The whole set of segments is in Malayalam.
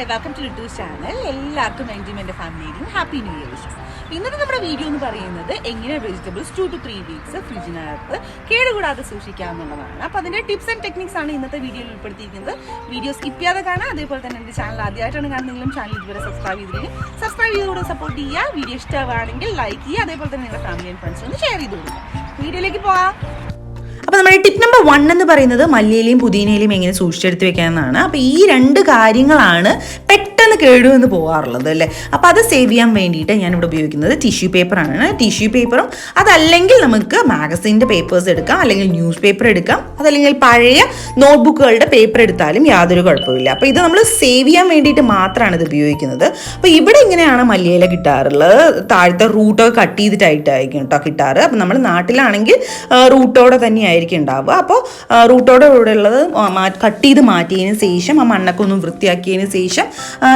ഹായ് വെൽക്കം ടു ലിറ്റൂസ് ചാനൽ എല്ലാവർക്കും എന്റെയും എന്റെ ഫാമിലിയിലും ഹാപ്പി ന്യൂ ഇയർ വിഷസ് ഇന്നത്തെ നമ്മുടെ വീഡിയോ എന്ന് പറയുന്നത് എങ്ങനെ vegetables two to three weeks ഫ്രിഡ്ജിനകത്ത് കേടുകൂടാതെ സൂക്ഷിക്കാമെന്നുള്ളതാണ് അപ്പോൾ അതിന്റെ ടിപ്സ് ആൻഡ് ടെക്നിക്സ് ആണ് ഇന്നത്തെ വീഡിയോയിൽ ഉൾപ്പെടുത്തിയിരിക്കുന്നത്. വീഡിയോ സ്കിപ്പ് ചെയ്യാതെ കാണാം അതേപോലെ തന്നെ എന്റെ ചാനൽ ആദ്യമായിട്ടാണ് കാണുന്നതെങ്കിലും ചാനൽ ഇതുവരെ സബ്സ്ക്രൈബ് ചെയ്തില്ലെങ്കിൽ സബ്സ്ക്രൈബ് ചെയ്തുകൂടെ സപ്പോർട്ട് ചെയ്യുക. വീഡിയോ ഇഷ്ടമാണെങ്കിൽ ലൈക്ക് ചെയ്യുക. അതേപോലെ തന്നെ നിങ്ങളുടെ ഫാമിലി ആൻഡ് ഫ്രണ്ട്സ് ഒന്ന് ഷെയർ ചെയ്ത് കൊടുക്കുക വീഡിയോയിലേക്ക് പോവാം. അപ്പോൾ നമ്മുടെ ടിപ്പ് നമ്പർ വൺ എന്ന് പറയുന്നത് മല്ലിയിലയും പുതിനയിലയും എങ്ങനെ സൂക്ഷിച്ചെടുത്ത് വെക്കാമെന്നാണ്. അപ്പോൾ ഈ രണ്ട് കാര്യങ്ങളാണ് പെട്ടെന്ന് കേടുവന്ന് പോകാറുള്ളത് അല്ലേ? അപ്പോൾ അത് സേവ് ചെയ്യാൻ വേണ്ടിയിട്ട് ഞാനിവിടെ ഉപയോഗിക്കുന്നത് ടിഷ്യൂ പേപ്പറാണ് ടിഷ്യൂ പേപ്പറും അതല്ലെങ്കിൽ നമുക്ക് മാഗസിന്റെ പേപ്പേഴ്സ് എടുക്കാം അല്ലെങ്കിൽ ന്യൂസ് പേപ്പർ എടുക്കാം അതല്ലെങ്കിൽ പഴയ നോട്ട്ബുക്കുകളുടെ പേപ്പർ എടുത്താലും യാതൊരു കുഴപ്പമില്ല അപ്പോൾ ഇത് നമ്മൾ സേവ് ചെയ്യാൻ വേണ്ടിയിട്ട് മാത്രമാണ് ഇത് ഉപയോഗിക്കുന്നത്. അപ്പോൾ ഇവിടെ ഇങ്ങനെയാണ് മല്ലിയില കിട്ടാറുള്ളത് താഴത്തെ റൂട്ടൊക്കെ കട്ട് ചെയ്തിട്ടായിട്ടായിരിക്കും കേട്ടോ കിട്ടാറ്. അപ്പോൾ നമ്മൾ നാട്ടിലാണെങ്കിൽ റൂട്ടോടെ തന്നെയായിരിക്കും ഉണ്ടാവുക. അപ്പോൾ റൂട്ടോടെ കൂടെ ഉള്ളത് കട്ട് ചെയ്ത് മാറ്റിയതിന് ശേഷം ആ മണ്ണൊക്കെ ഒന്ന് വൃത്തിയാക്കിയതിന് ശേഷം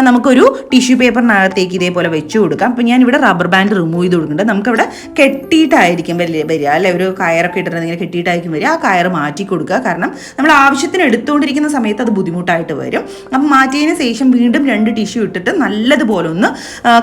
നമുക്കൊരു ടിഷ്യൂ പേപ്പറിനകത്തേക്ക് ഇതേപോലെ വെച്ച് കൊടുക്കാം. അപ്പോൾ ഞാൻ ഇവിടെ റബ്ബർ ബാൻഡ് റിമൂവ് ചെയ്ത് കൊടുക്കുന്നുണ്ട്. നമുക്കവിടെ കെട്ടിയിട്ടായിരിക്കും വലിയ വരിക. അല്ലെ ഒരു കയറൊക്കെ ഇട്ടിട്ടുണ്ടെങ്കിൽ കെട്ടിയിട്ടായിരിക്കും വരിക. ആ കയർ മാറ്റി കൊടുക്കുക. കാരണം നമ്മൾ ആവശ്യത്തിന് എടുത്തുകൊണ്ടിരിക്കുന്ന സമയത്ത് അത് ബുദ്ധിമുട്ടായിട്ട് വരും. അപ്പം മാറ്റിയതിന് ശേഷം വീണ്ടും രണ്ട് ടിഷ്യൂ ഇട്ടിട്ട് നല്ലതുപോലെ ഒന്ന്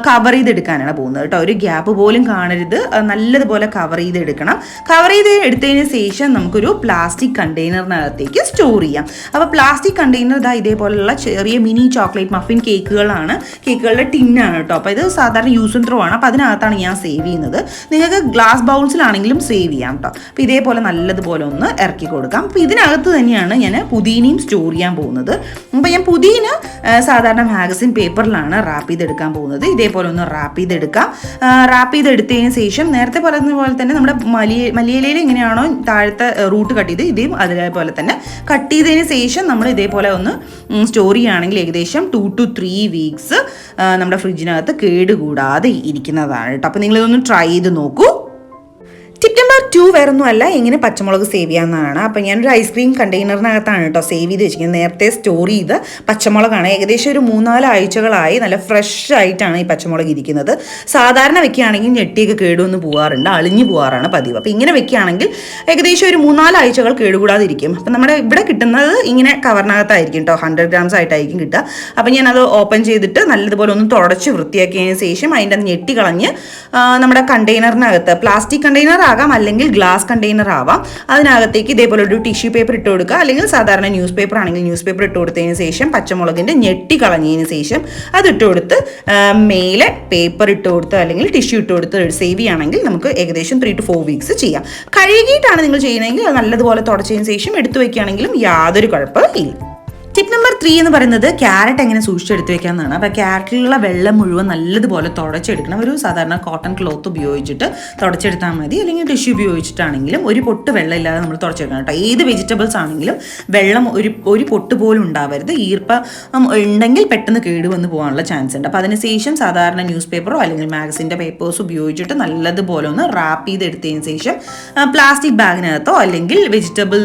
കവർ ചെയ്തെടുക്കാനാണ് പോകുന്നത് കേട്ടോ. ഒരു ഗ്യാപ്പ് പോലും കാണരുത്. നല്ലതുപോലെ കവർ ചെയ്തെടുക്കണം. കവർ ചെയ്ത് എടുത്തതിന് ശേഷം നമുക്കൊരു പ്ലാസ്റ്റിക് കണ്ടെയ്നറിനകത്തേക്ക് സ്റ്റോർ ചെയ്യാം. അപ്പോൾ പ്ലാസ്റ്റിക് കണ്ടെയ്നർ ഇതാ ഇതേപോലുള്ള ചെറിയ മിനി ചോക്ലേറ്റ് മഫിൻ കേക്കുകളാണ് കേക്കുകളുടെ ടിന്നാണ് കേട്ടോ. അപ്പോൾ ഇത് സാധാരണ യൂസ് ആൻഡ് ത്രോ ആണ്. അപ്പോൾ അതിനകത്താണ് ഞാൻ സേവ് ചെയ്യുന്നത്. നിങ്ങൾക്ക് ഗ്ലാസ് ബൗൾസിലാണെങ്കിലും സേവ് ചെയ്യാം കേട്ടോ. അപ്പോൾ ഇതേപോലെ നല്ലതുപോലെ ഒന്ന് ഇറക്കി കൊടുക്കാം. അപ്പോൾ ഇതിനകത്ത് തന്നെയാണ് ഞാൻ പുതിനയും സ്റ്റോർ ചെയ്യാൻ പോകുന്നത്. അപ്പോൾ ഞാൻ പുതിന സാധാരണ മാഗസിൻ പേപ്പറിലാണ് റാപ്പ് ചെയ്തെടുക്കാൻ പോകുന്നത്. ഇതേപോലെ ഒന്ന് റാപ്പ് ചെയ്തെടുക്കാം. റാപ്പ് ചെയ്തെടുത്തതിന് ശേഷം നേരത്തെ പറയുന്ന പോലെ തന്നെ നമ്മുടെ മലിയ മലിയലയിൽ എങ്ങനെയാണോ താഴത്തെ റൂട്ട് കട്ട് ചെയ്ത് ഇതേ അതേപോലെ തന്നെ കട്ട് ചെയ്തതിന് ശേഷം നമ്മൾ ഇതേപോലെ ഒന്ന് സ്റ്റോർ ചെയ്യുകയാണെങ്കിൽ ഏകദേശം ടു ടു ത്രീ വീക്സ് നമ്മുടെ ഫ്രിഡ്ജിനകത്ത് കേടുകൂടാതെ ഇരിക്കുന്നതാണ് കേട്ടോ. അപ്പോൾ നിങ്ങളിതൊന്ന് ട്രൈ ചെയ്ത് നോക്കൂ. ടിപ്പ് നമ്പർ ടു വേറൊന്നുമല്ല എങ്ങനെ പച്ചമുളക് സേവ് ചെയ്യാമെന്നാണ് അപ്പം ഞാനൊരു ഐസ്ക്രീം കണ്ടെയ്നറിനകത്താണ് കേട്ടോ സേവ് ചെയ്ത് വെച്ചിരിക്കുന്നത്. നേരത്തെ സ്റ്റോർ ചെയ്ത് പച്ചമുളകാണ്. ഏകദേശം ഒരു മൂന്നാൽ ആഴ്ചകളായി നല്ല ഫ്രഷ് ആയിട്ടാണ് ഈ പച്ചമുളക് ഇരിക്കുന്നത്. സാധാരണ വെക്കുകയാണെങ്കിൽ ഞെട്ടിയൊക്കെ കേടുവന്ന് പോകാറുണ്ട് അളിഞ്ഞു പോകാറാണ് പതിവ്. അപ്പം ഇങ്ങനെ വെക്കുകയാണെങ്കിൽ ഏകദേശം ഒരു മൂന്നാൽ ആഴ്ചകൾ കേടുകൂടാതെ അപ്പം നമ്മുടെ ഇവിടെ കിട്ടുന്നത് ഇങ്ങനെ കവറിനകത്തായിരിക്കും കേട്ടോ ഹൺഡ്രഡ് ഗ്രാംസ് ആയിട്ടായിരിക്കും കിട്ടുക. അപ്പം ഞാനത് ഓപ്പൺ ചെയ്തിട്ട് നല്ലതുപോലെ ഒന്ന് തുടച്ച് വൃത്തിയാക്കിയതിന് ശേഷം അതിന്റെ അത് ഞെട്ടി കളഞ്ഞ് നമ്മുടെ കണ്ടെയ്നറിനകത്ത് പ്ലാസ്റ്റിക് കണ്ടെയ്നർ ആകാം അല്ലെങ്കിൽ ഗ്ലാസ് കണ്ടെയ്നർ ആവാം. അതിനകത്തേക്ക് ഇതേപോലെ ഒരു ടിഷ്യൂ പേപ്പർ ഇട്ട് കൊടുക്കുക. അല്ലെങ്കിൽ സാധാരണ ന്യൂസ് പേപ്പർ ആണെങ്കിൽ ന്യൂസ് പേപ്പർ ഇട്ട് കൊടുത്തതിന് ശേഷം പച്ചമുളകിന്റെ ഞെട്ടി കളഞ്ഞതിന് ശേഷം അത് ഇട്ട് കൊടുത്ത് മേലെ പേപ്പർ ഇട്ട് കൊടുത്ത് അല്ലെങ്കിൽ ടിഷ്യൂ ഇട്ട് കൊടുത്ത് സേവ് ചെയ്യുകയാണെങ്കിൽ നമുക്ക് ഏകദേശം ത്രീ ടു ഫോർ വീക്സ് ചെയ്യാം. കഴുകിയിട്ടാണ് നിങ്ങൾ ചെയ്യുന്നതെങ്കിൽ അത് നല്ലതുപോലെ തുടച്ചതിന് ശേഷം എടുത്തു വയ്ക്കുകയാണെങ്കിലും യാതൊരു കുഴപ്പമില്ല. ടിപ്പ് നമ്പർ ത്രീ എന്ന് പറയുന്നത് ക്യാരറ്റ് എങ്ങനെ സൂക്ഷിച്ചെടുത്ത് വെക്കാമെന്നാണ് അപ്പോൾ ക്യാരറ്റിലുള്ള വെള്ളം മുഴുവൻ നല്ലതുപോലെ തുടച്ചെടുക്കണം. ഒരു സാധാരണ കോട്ടൺ ക്ലോത്ത് ഉപയോഗിച്ചിട്ട് തുടച്ചെടുത്താൽ മതി. അല്ലെങ്കിൽ ടിഷ്യൂ ഉപയോഗിച്ചിട്ടാണെങ്കിലും ഒരു പൊട്ട് വെള്ളം ഇല്ലാതെ നമ്മൾ തുടച്ചെടുക്കണം കേട്ടോ. ഏത് വെജിറ്റബിൾസ് ആണെങ്കിലും വെള്ളം ഒരു ഒരു പൊട്ട് പോലും ഉണ്ടാവരുത്. ഈർപ്പം ഉണ്ടെങ്കിൽ പെട്ടെന്ന് കേടുവന്ന് പോകാനുള്ള ചാൻസ് ഉണ്ട്. അപ്പോൾ അതിനുശേഷം സാധാരണ ന്യൂസ് പേപ്പറോ അല്ലെങ്കിൽ മാഗസിന്റെ പേപ്പേഴ്സ് ഉപയോഗിച്ചിട്ട് നല്ലതുപോലെ ഒന്ന് റാപ്പ് ചെയ്തെടുത്തതിന് ശേഷം പ്ലാസ്റ്റിക് ബാഗിനകത്തോ അല്ലെങ്കിൽ വെജിറ്റബിൾ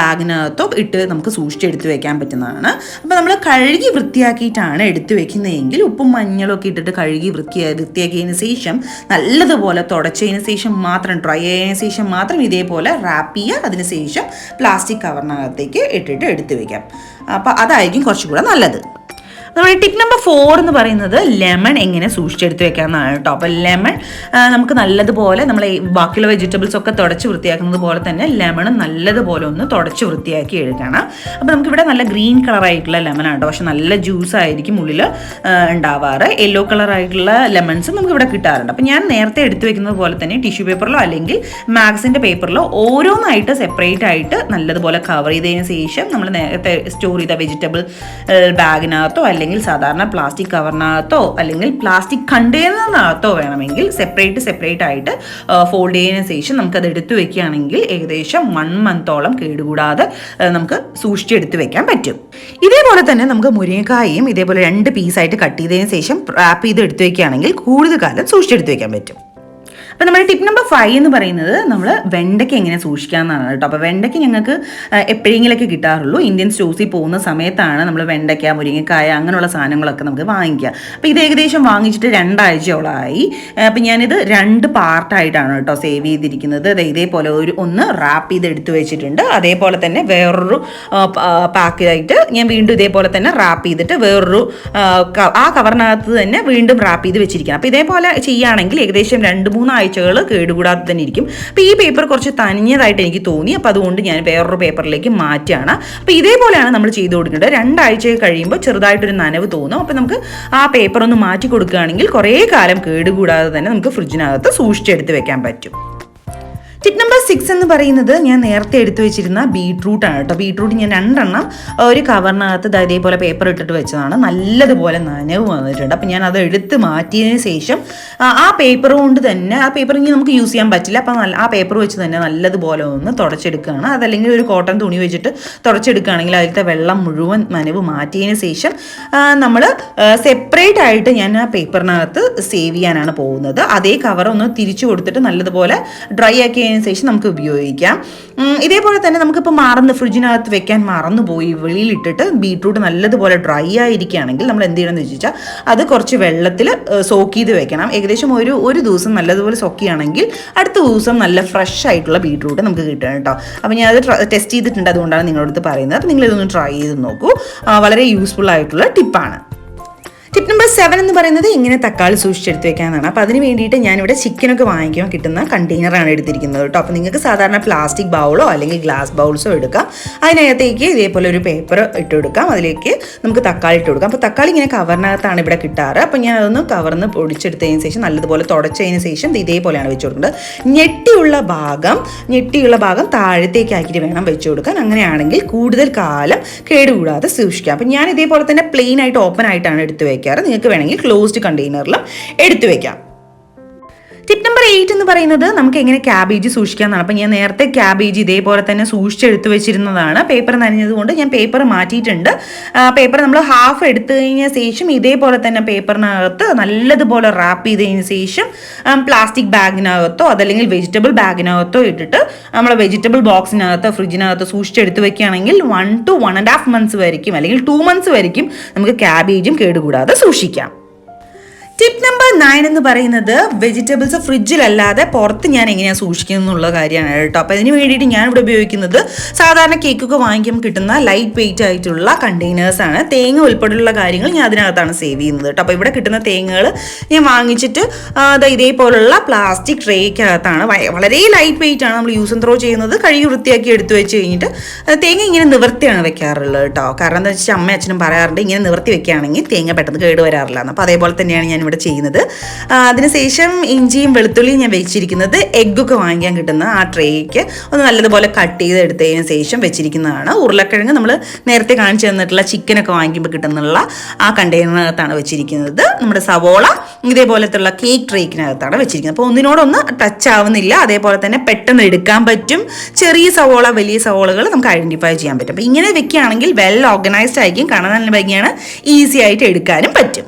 ബാഗിനകത്തോ ഇട്ട് നമുക്ക് സൂക്ഷിച്ചെടുത്ത് വെക്കാൻ പറ്റുന്നതാണ്. അപ്പോൾ നമ്മൾ കഴുകി വൃത്തിയാക്കിയിട്ടാണ് എടുത്തു വെക്കുന്നതെങ്കിൽ ഉപ്പും മഞ്ഞളും ഒക്കെ ഇട്ടിട്ട് കഴുകി വൃത്തിയാ വൃത്തിയാക്കിയതിന് ശേഷം നല്ലതുപോലെ തുടച്ചതിന് ശേഷം മാത്രം ഡ്രൈ ആയതിനു ശേഷം മാത്രം ഇതേപോലെ റാപ്പ് ചെയ്യുക അതിന് ശേഷം പ്ലാസ്റ്റിക് കവറിനകത്തേക്ക് ഇട്ടിട്ട് എടുത്തു വയ്ക്കാം അപ്പോൾ അതായിരിക്കും കുറച്ചുകൂടെ നല്ലത്. നമ്മുടെ ടിപ്പ് നമ്പർ ഫോർ എന്ന് പറയുന്നത് ലെമൺ എങ്ങനെ സൂക്ഷിച്ചെടുത്ത് വെക്കാമെന്നാണ് കേട്ടോ. അപ്പോൾ ലെമൺ നമുക്ക് നല്ലതുപോലെ നമ്മൾ ബാക്കിയുള്ള വെജിറ്റബിൾസ് ഒക്കെ തുടച്ച് വൃത്തിയാക്കുന്നത് പോലെ തന്നെ ലെമൺ നല്ലതുപോലെ ഒന്ന് തുടച്ച് വൃത്തിയാക്കി എടുക്കണം. അപ്പോൾ നമുക്കിവിടെ നല്ല ഗ്രീൻ കളറായിട്ടുള്ള ലെമൺ ആണ് പക്ഷെ നല്ല ജ്യൂസ് ആയിരിക്കും ഉള്ളിൽ ഉണ്ടാവാറ്. യെല്ലോ കളറായിട്ടുള്ള ലെമൺസ് നമുക്കിവിടെ കിട്ടാറുണ്ട്. അപ്പോൾ ഞാൻ നേരത്തെ എടുത്തു വെക്കുന്നത് പോലെ തന്നെ ടിഷ്യൂ പേപ്പറിലോ അല്ലെങ്കിൽ മാഗസിന്റെ പേപ്പറിലോ ഓരോന്നായിട്ട് സെപ്പറേറ്റ് ആയിട്ട് നല്ലതുപോലെ കവർ ചെയ്തതിന് ശേഷം നമ്മൾ നേരത്തെ സ്റ്റോർ ചെയ്ത വെജിറ്റബിൾ ബാഗിനകത്തോ അല്ലെങ്കിൽ സാധാരണ പ്ലാസ്റ്റിക് കവറിനകത്തോ അല്ലെങ്കിൽ പ്ലാസ്റ്റിക് കണ്ടെയ്നറിനകത്തോ വേണമെങ്കിൽ സെപ്പറേറ്റ് സെപ്പറേറ്റ് ആയിട്ട് ഫോൾഡ് ചെയ്യുന്ന ശേഷം നമുക്കത് എടുത്തു വെക്കുകയാണെങ്കിൽ ഏകദേശം വൺ മന്തോളം കേടുകൂടാതെ നമുക്ക് സൂക്ഷിച്ചെടുത്ത് വെക്കാൻ പറ്റും. ഇതേപോലെ തന്നെ നമുക്ക് മുരിങ്ങക്കായും ഇതേപോലെ രണ്ട് പീസായിട്ട് കട്ട് ചെയ്തതിന് ശേഷം റാപ്പ് ചെയ്ത് എടുത്തു വെക്കുകയാണെങ്കിൽ കൂടുതൽ കാലം സൂക്ഷിച്ചെടുത്ത് വെക്കാൻ പറ്റും. അപ്പോൾ നമ്മുടെ ടിപ്പ് നമ്പർ ഫൈവ് എന്ന് പറയുന്നത് നമ്മൾ വെണ്ടയ്ക്ക് എങ്ങനെ സൂക്ഷിക്കാമെന്നാണ് കേട്ടോ. അപ്പോൾ വെണ്ടയ്ക്ക് ഞങ്ങൾക്ക് എപ്പോഴെങ്കിലൊക്കെ കിട്ടാറുള്ളൂ. ഇന്ത്യൻ സ്റ്റോഴ്സിൽ പോകുന്ന സമയത്താണ് നമ്മൾ വെണ്ടയ്ക്ക മുരിങ്ങക്കായ അങ്ങനെയുള്ള സാധനങ്ങളൊക്കെ നമുക്ക് വാങ്ങിക്കുക. അപ്പോൾ ഇത് ഏകദേശം വാങ്ങിച്ചിട്ട് രണ്ടാഴ്ചയോളമായി അപ്പം ഞാനിത് രണ്ട് പാർട്ടായിട്ടാണ് കേട്ടോ സേവ് ചെയ്തിരിക്കുന്നത്. ദേ ഇതേപോലെ ഒരു ഒന്ന് റാപ്പ് ചെയ്ത് എടുത്തു വെച്ചിട്ടുണ്ട്. അതേപോലെ തന്നെ വേറൊരു പാക്കിലായിട്ട് ഞാൻ വീണ്ടും ഇതേപോലെ തന്നെ റാപ്പ് ചെയ്തിട്ട് വേറൊരു ആ, കവറിനകത്ത് തന്നെ വീണ്ടും റാപ്പ് ചെയ്ത് വെച്ചിരിക്കണം അപ്പോൾ ഇതേപോലെ ചെയ്യുകയാണെങ്കിൽ ഏകദേശം രണ്ട് മൂന്ന് ആഴ്ചകൾ കേടുകൂടാതെ തന്നെ ഇരിക്കും. അപ്പോൾ ഈ പേപ്പർ കുറച്ച് തനിഞ്ഞതായിട്ട് എനിക്ക് തോന്നി. അപ്പോൾ അതുകൊണ്ട് ഞാൻ വേറൊരു പേപ്പറിലേക്ക് മാറ്റുകയാണ് അപ്പോൾ ഇതേപോലെയാണ് നമ്മൾ ചെയ്ത് കൊടുക്കേണ്ടത്. രണ്ടാഴ്ച കഴിയുമ്പോൾ ചെറുതായിട്ടൊരു നനവ് തോന്നും. അപ്പോൾ നമുക്ക് ആ പേപ്പർ ഒന്ന് മാറ്റി കൊടുക്കുകയാണെങ്കിൽ കുറേ കാലം കേടുകൂടാതെ തന്നെ നമുക്ക് ഫ്രിഡ്ജിനകത്ത് സൂക്ഷിച്ചെടുത്ത് വെക്കാൻ പറ്റും. ടിപ്പ് നമ്പർ സിക്സ് എന്ന് പറയുന്നത് ഞാൻ നേരത്തെ എടുത്തു വെച്ചിരുന്ന ബീട്രൂട്ട് ആണ് കേട്ടോ. ബീട്രൂട്ട് ഞാൻ രണ്ടെണ്ണം ഒരു കവറിനകത്ത് ഇതേപോലെ പേപ്പർ ഇട്ടിട്ട് വെച്ചതാണ്. നല്ലതുപോലെ നനവ് വന്നിട്ടുണ്ട്. അപ്പം ഞാൻ അത് എടുത്ത് മാറ്റിയതിന് ശേഷം ആ, പേപ്പർ കൊണ്ട് തന്നെ ആ പേപ്പർ ഇനി നമുക്ക് യൂസ് ചെയ്യാൻ പറ്റില്ല. അപ്പം നല്ല ആ പേപ്പർ വെച്ച് തന്നെ നല്ലതുപോലെ ഒന്ന് തുടച്ചെടുക്കുകയാണ്. അതല്ലെങ്കിൽ ഒരു കോട്ടൺ തുണി വെച്ചിട്ട് തുടച്ചെടുക്കുകയാണെങ്കിൽ അതിലത്തെ വെള്ളം മുഴുവൻ നനവ് മാറ്റിയതിന് ശേഷം നമ്മൾ സെപ്പറേറ്റ് ആയിട്ട് ഞാൻ ആ പേപ്പറിനകത്ത് സേവ് ചെയ്യാനാണ് പോകുന്നത്. അതേ കവർ ഒന്ന് തിരിച്ചു കൊടുത്തിട്ട് നല്ലതുപോലെ ഡ്രൈ ആക്കിയതിന് ശേഷം നമുക്ക് ഉപയോഗിക്കാം. ഇതേപോലെ തന്നെ നമുക്കിപ്പോൾ മറന്ന് ഫ്രിഡ്ജിനകത്ത് വെക്കാൻ മറന്നു പോയി വെളിയിലിട്ടിട്ട് ബീട്രൂട്ട് നല്ലതുപോലെ ഡ്രൈ ആയിരിക്കുകയാണെങ്കിൽ നമ്മൾ എന്ത് ചെയ്യണമെന്ന് വെച്ചാൽ അത് കുറച്ച് വെള്ളത്തിൽ സോക്ക് ചെയ്ത് വെക്കണം. ഏകദേശം ഒരു ഒരു ദിവസം നല്ലതുപോലെ സോക്ക് ചെയ്യുകയാണെങ്കിൽ അടുത്ത ദിവസം നല്ല ഫ്രഷ് ആയിട്ടുള്ള ബീട്രൂട്ട് നമുക്ക് കിട്ടണം കേട്ടോ. അപ്പോൾ ഞാൻ അത് ടെസ്റ്റ് ചെയ്തിട്ടുണ്ട്. അതുകൊണ്ടാണ് നിങ്ങളടുത്ത് പറയുന്നത്. അപ്പോൾ നിങ്ങൾ ഇതൊന്ന് ട്രൈ ചെയ്ത് നോക്കൂ. വളരെ യൂസ്ഫുൾ ആയിട്ടുള്ള ടിപ്പാണ്. ടിപ്പ് നമ്പർ സെവൻ എന്ന് പറയുന്നത് ഇങ്ങനെ തക്കാളി സൂക്ഷിച്ചെടുത്ത് വെക്കാനാണ്. അപ്പോൾ അതിന് വേണ്ടിയിട്ട് ഞാനിവിടെ ചിക്കനൊക്കെ വാങ്ങിക്കാൻ കിട്ടുന്ന കണ്ടെയ്നറാണ് എടുത്തിരിക്കുന്നത് കേട്ടോ. അപ്പോൾ നിങ്ങൾക്ക് സാധാരണ പ്ലാസ്റ്റിക് ബൗളോ അല്ലെങ്കിൽ ഗ്ലാസ് ബൗൾസോ എടുക്കാം. അതിനകത്തേക്ക് ഇതേപോലെ ഒരു പേപ്പർ ഇട്ട് കൊടുക്കാം. അതിലേക്ക് നമുക്ക് തക്കാളി ഇട്ട് കൊടുക്കാം. അപ്പോൾ തക്കാളി ഇങ്ങനെ കവറിനകത്താണ് ഇവിടെ കിട്ടാറ്. അപ്പോൾ ഞാൻ അതൊന്ന് കവർന്ന് പൊടിച്ചെടുത്തതിന് ശേഷം നല്ലതുപോലെ തുടച്ചതിന് ശേഷം ഇതേപോലെയാണ് വെച്ച് കൊടുക്കുന്നത്. ഞെട്ടിയുള്ള ഭാഗം ഞെട്ടിയുള്ള ഭാഗം താഴത്തേക്ക് ആക്കിയിട്ട് വേണം വെച്ച് കൊടുക്കാൻ. അങ്ങനെയാണെങ്കിൽ കൂടുതൽ കാലം കേടുകൂടാതെ സൂക്ഷിക്കാം. അപ്പം ഞാൻ ഇതേപോലെ തന്നെ പ്ലെയിൻ ആയിട്ട് ഓപ്പൺ ആയിട്ടാണ് എടുത്ത് വെക്കാറ്. നിങ്ങൾക്ക് വേണമെങ്കിൽ ക്ലോസ്ഡ് കണ്ടെയ്നറിലും എടുത്തു വെക്കാം. ടിപ്പ് നമ്പർ എയ്റ്റ് എന്ന് പറയുന്നത് നമുക്ക് എങ്ങനെ ക്യാബേജ് സൂക്ഷിക്കാമെന്നാണ്. അപ്പം ഞാൻ നേരത്തെ ക്യാബേജ് ഇതേപോലെ തന്നെ സൂക്ഷിച്ചെടുത്ത് വെച്ചിരുന്നതാണ്. പേപ്പർ നനഞ്ഞത് കൊണ്ട് ഞാൻ പേപ്പർ മാറ്റിയിട്ടുണ്ട്. പേപ്പർ നമ്മൾ ഹാഫ് എടുത്തു കഴിഞ്ഞ ശേഷം ഇതേപോലെ തന്നെ പേപ്പറിനകത്ത് നല്ലതുപോലെ റാപ്പ് ചെയ്തതിന് ശേഷം പ്ലാസ്റ്റിക് ബാഗിനകത്തോ അതല്ലെങ്കിൽ വെജിറ്റബിൾ ബാഗിനകത്തോ ഇട്ടിട്ട് നമ്മൾ വെജിറ്റബിൾ ബോക്സിനകത്ത് ഫ്രിഡ്ജിനകത്ത് സൂക്ഷിച്ചെടുത്ത് വെക്കുകയാണെങ്കിൽ one two one and half months വരയ്ക്കും. അല്ലെങ്കിൽ ടു മന്ത്സ് വരയ്ക്കും. നമുക്ക് ക്യാബേജും കേടുകൂടാതെ സൂക്ഷിക്കാം. ടിപ്പ് നമ്പർ നയൻ എന്ന് പറയുന്നത് വെജിറ്റബിൾസ് ഫ്രിഡ്ജിലല്ലാതെ പുറത്ത് ഞാൻ എങ്ങനെയാണ് സൂക്ഷിക്കുന്നത് എന്നുള്ള കാര്യമാണ് കേട്ടോ. അപ്പോൾ അതിന് വേണ്ടിയിട്ട് ഞാൻ ഇവിടെ ഉപയോഗിക്കുന്നത് സാധാരണ കേക്കൊക്കെ വാങ്ങിക്കുമ്പോൾ കിട്ടുന്ന ലൈറ്റ് വെയിറ്റ് ആയിട്ടുള്ള കണ്ടെയ്നേഴ്സാണ് തേങ്ങ ഉൾപ്പെടെയുള്ള കാര്യങ്ങൾ ഞാൻ അതിനകത്താണ് സേവ് ചെയ്യുന്നത് കേട്ടോ. അപ്പോൾ ഇവിടെ കിട്ടുന്ന തേങ്ങകൾ ഞാൻ വാങ്ങിച്ചിട്ട് ഇതേപോലുള്ള പ്ലാസ്റ്റിക് ട്രേക്കകത്താണ് വളരെ ലൈറ്റ് വെയിറ്റ് ആണ് നമ്മൾ യൂസ് ആൻഡ് ത്രോ ചെയ്യുന്നത്. കഴുകി വൃത്തിയാക്കി എടുത്തു വെച്ച് കഴിഞ്ഞിട്ട് തേങ്ങ ഇങ്ങനെ നിവർത്തിയാണ് വെക്കാറുള്ളത് കേട്ടോ. കാരണം എന്താ വെച്ചാൽ അമ്മ അച്ഛനും പറയാറുണ്ട് ഇങ്ങനെ നിവർത്തി വെക്കുകയാണെങ്കിൽ തേങ്ങ പെട്ടെന്ന് കേട് വരാറില്ല അപ്പോൾ അതേപോലെ തന്നെയാണ് ഞാൻ ഇവിടെ ചെയ്യുന്നത്. അതിനുശേഷം ഇഞ്ചിയും വെളുത്തുള്ളിയും ഞാൻ വെച്ചിരിക്കുന്നത് എഗ്ഗൊക്കെ വാങ്ങിക്കാൻ കിട്ടുന്ന ആ ട്രേക്ക് ഒന്ന് നല്ലതുപോലെ കട്ട് ചെയ്ത് എടുത്തതിന് ശേഷം വെച്ചിരിക്കുന്നതാണ്. ഉരുളക്കിഴങ്ങ് നമ്മൾ നേരത്തെ കാണിച്ചു തന്നിട്ടുള്ള ചിക്കനൊക്കെ വാങ്ങിക്കുമ്പോൾ കിട്ടുന്നുള്ള ആ കണ്ടെയ്നറിനകത്താണ് വെച്ചിരിക്കുന്നത്. നമ്മുടെ സവോള ഇതേപോലത്തുള്ള കേക്ക് ട്രേക്കിനകത്താണ് വെച്ചിരിക്കുന്നത്. അപ്പോൾ ഒന്നിനോടൊന്ന് ടച്ച് ആവുന്നില്ല. അതേപോലെ തന്നെ പെട്ടെന്ന് എടുക്കാൻ പറ്റും. ചെറിയ സവോള വലിയ സവോളകൾ നമുക്ക് ഐഡന്റിഫൈ ചെയ്യാൻ പറ്റും. അപ്പോൾ ഇങ്ങനെ വെക്കുകയാണെങ്കിൽ വെൽ ഓർഗനൈസ്ഡ് ആയിരിക്കും. കാണാൻ നല്ല ഭംഗിയാണ്. ഈസി ആയിട്ട് എടുക്കാനും പറ്റും.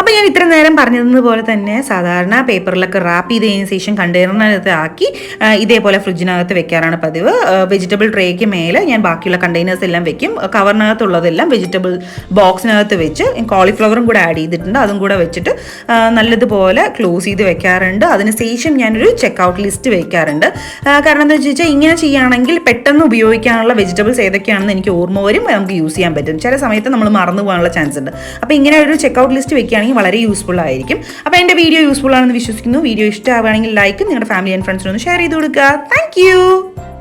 അപ്പോൾ ഞാൻ ഇത്ര നേരം പറഞ്ഞതുപോലെ തന്നെ സാധാരണ പേപ്പറിലൊക്കെ റാപ്പ് ചെയ്തതിന് ശേഷം കണ്ടെയ്നറിനകത്ത് ആക്കി ഇതേപോലെ ഫ്രിഡ്ജിനകത്ത് വെക്കാറാണ് പതിവ്. വെജിറ്റബിൾ ട്രേക്ക് മേലെ ഞാൻ ബാക്കിയുള്ള കണ്ടെയ്നേഴ്സ് എല്ലാം വെക്കും. കവറിനകത്തുള്ളതെല്ലാം വെജിറ്റബിൾ ബോക്സിനകത്ത് വെച്ച് കോളിഫ്ലവറും കൂടെ ആഡ് ചെയ്തിട്ടുണ്ട്. അതും കൂടെ വെച്ചിട്ട് നല്ലതുപോലെ ക്ലോസ് ചെയ്ത് വെക്കാറുണ്ട്. അതിനുശേഷം ഞാനൊരു ചെക്കൗട്ട് ലിസ്റ്റ് വെക്കാറുണ്ട്. കാരണം എന്താ വെച്ചാൽ ഇങ്ങനെ ചെയ്യുകയാണെങ്കിൽ പെട്ടെന്ന് ഉപയോഗിക്കാനുള്ള വെജിറ്റബിൾസ് ഏതൊക്കെയാണെന്ന് എനിക്ക് ഓർമ്മ വരും. നമുക്ക് യൂസ് ചെയ്യാൻ പറ്റും. ചില സമയത്ത് നമ്മൾ മറന്നു പോകാനുള്ള ചാൻസ് ഉണ്ട്. അപ്പോൾ ഇങ്ങനെ ഒരു ചെക്കൗട്ട് ലിസ്റ്റ് വെക്കുകയാണെങ്കിൽ വളരെ യൂസ്ഫുൾ ആയിരിക്കും. അപ്പോൾ എന്റെ വീഡിയോ യൂസ്ഫുൾ ആണെന്ന് വിശ്വസിക്കുന്നു. വീഡിയോ ഇഷ്ടമാവുകയാണെങ്കിൽ ലൈക്ക് നിങ്ങളുടെ ഫാമിലി ആൻഡ് ഫ്രണ്ട്സിനൊന്ന് ഷെയർ ചെയ്ത് കൊടുക്കുക. താങ്ക്